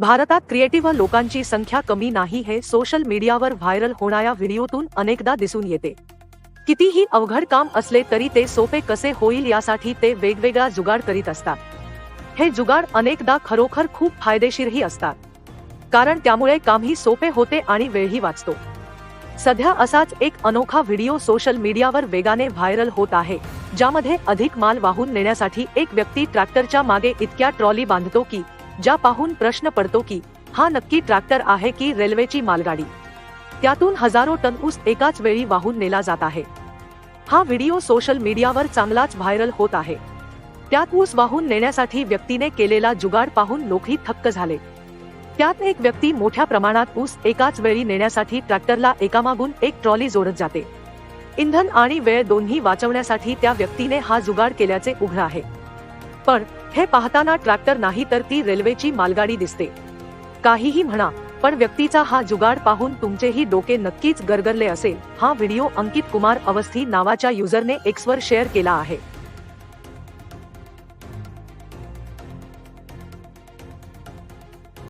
भारतात क्रिएटिव्ह लोकांची संख्या कमी नाही हे सोशल मीडियावर व्हायरल होणाऱ्या व्हिडिओतून अनेकदा दिसून येते. कितीही अवघड काम असले तरी ते सोपे कसे होईल यासाठी ते वेगवेगळा जुगाड करीत असतात. हे जुगाड अनेकदा खरोखर खूप फायदेशीरही असतात. कारण त्यामुळे कामही सोपे होते आणि वेळही वाचतो. सध्या असाच एक अनोखा व्हिडिओ सोशल मीडियावर वेगाने व्हायरल होत आहे ज्यामध्ये अधिक माल वाहून नेण्यासाठी एक व्यक्ती ट्रॅक्टरच्या मागे इतक्या ट्रॉली बांधतो की ज्या पाहून प्रश्न पडतो की हा नक्की ट्रॅक्टर आहे की रेल्वेची मालगाडी? त्यातून हजारो टन ऊस एकाच वेळी वाहून नेला जात आहे. हा व्हिडिओ सोशल मीडियावर चांगलाच व्हायरल होत आहे. त्यात ऊस वाहून नेण्यासाठी व्यक्तीने केलेला जुगाड पाहून लोकही थक्क झाले. त्यात एक व्यक्ती मोठ्या प्रमाणात ऊस एकाच वेळी नेण्यासाठी ट्रॅक्टरला एकामागून एक ट्रॉली जोडत जाते. इंधन आणि वेळ दोन्ही वाचवण्यासाठी त्या व्यक्तीने हा जुगाड केल्याचे उघड आहे. पण हे पाहताना ट्रॅक्टर नाही तर ती रेल्वेची मालगाडी दिसते. काहीही म्हणा पण व्यक्तीचा हा जुगाड पाहून तुमचेही डोके नक्कीच गरगरले असेल हा व्हिडिओ अंकित कुमार अवस्थी नावाच्या युजरने एक्सवर शेअर केला आहे.